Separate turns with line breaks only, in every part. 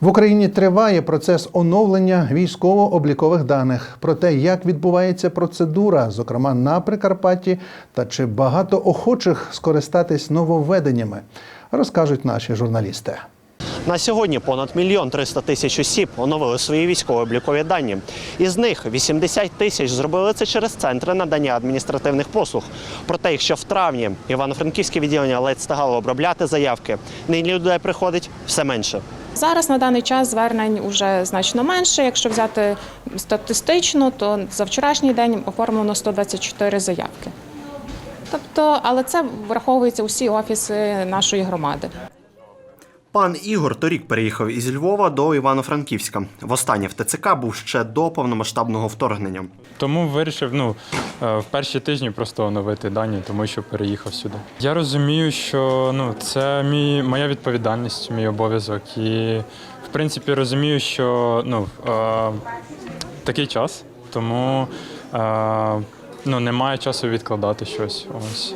В Україні триває процес оновлення військово-облікових даних. Про те, як відбувається процедура, зокрема на Прикарпатті, та чи багато охочих скористатись нововведеннями, розкажуть наші журналісти.
На сьогодні понад мільйон 300 тисяч осіб оновили свої військово-облікові дані. Із них 80 тисяч зробили це через центри надання адміністративних послуг. Проте, якщо в травні івано-франківське відділення ледь встигало обробляти заявки, нині людей приходить все менше.
Зараз на даний час звернень уже значно менше. Якщо взяти статистично, то за вчорашній день оформлено 124 заявки. Тобто, але це враховується усі офіси нашої громади.
Пан Ігор торік переїхав із Львова до Івано-Франківська. Востаннє в ТЦК був ще до повномасштабного вторгнення.
Тому вирішив ну, е, в перші тижні просто оновити дані, тому що переїхав сюди. Я розумію, що ну, це мій, моя відповідальність, мій обов'язок. І в принципі розумію, що ну, е, такий час, тому е, ну, немає часу відкладати щось. Ось.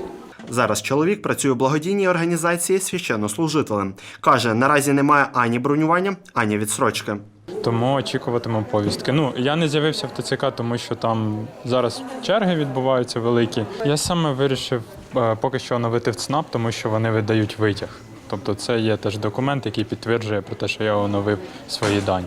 Зараз чоловік працює у благодійній організації священнослужителем. Каже, наразі немає ані бронювання, ані відсрочки.
Тому очікуватиму повістки. Ну я не з'явився в ТЦК, тому що там зараз черги відбуваються великі. Я саме вирішив е, поки що оновити в ЦНАП, тому що вони видають витяг. Тобто, це є теж документ, який підтверджує про те, що я оновив свої дані.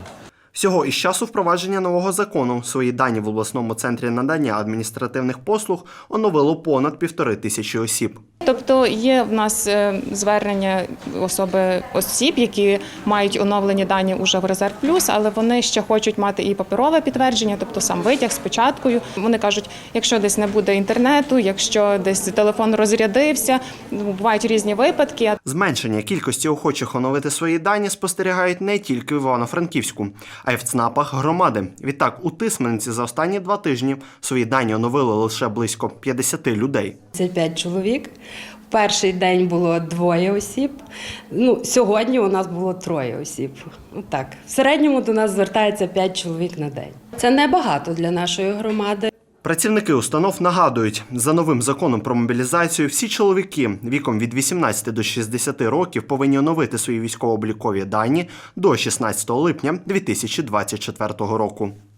Всього із часу впровадження нового закону свої дані в обласному центрі надання адміністративних послуг оновило понад півтори тисячі осіб.
Тобто є в нас е, звернення особи осіб, які мають оновлені дані уже в резерв плюс, але вони ще хочуть мати і паперове підтвердження, тобто сам витяг з печаткою. Вони кажуть, якщо десь не буде інтернету, якщо десь телефон розрядився, бувають різні випадки.
Зменшення кількості охочих оновити свої дані спостерігають не тільки в Івано-Франківську, а й в ЦНАПах громади. Відтак, у Тисменці за останні два тижні свої дані оновили лише близько 50 людей.
35 чоловік. Перший день було двоє осіб. Ну, сьогодні у нас було троє осіб. Так, в середньому до нас звертається 5 чоловік на день. Це небагато для нашої громади.
Працівники установ нагадують, за новим законом про мобілізацію всі чоловіки віком від 18 до 60 років повинні оновити свої військово-облікові дані до 16 липня 2024 року.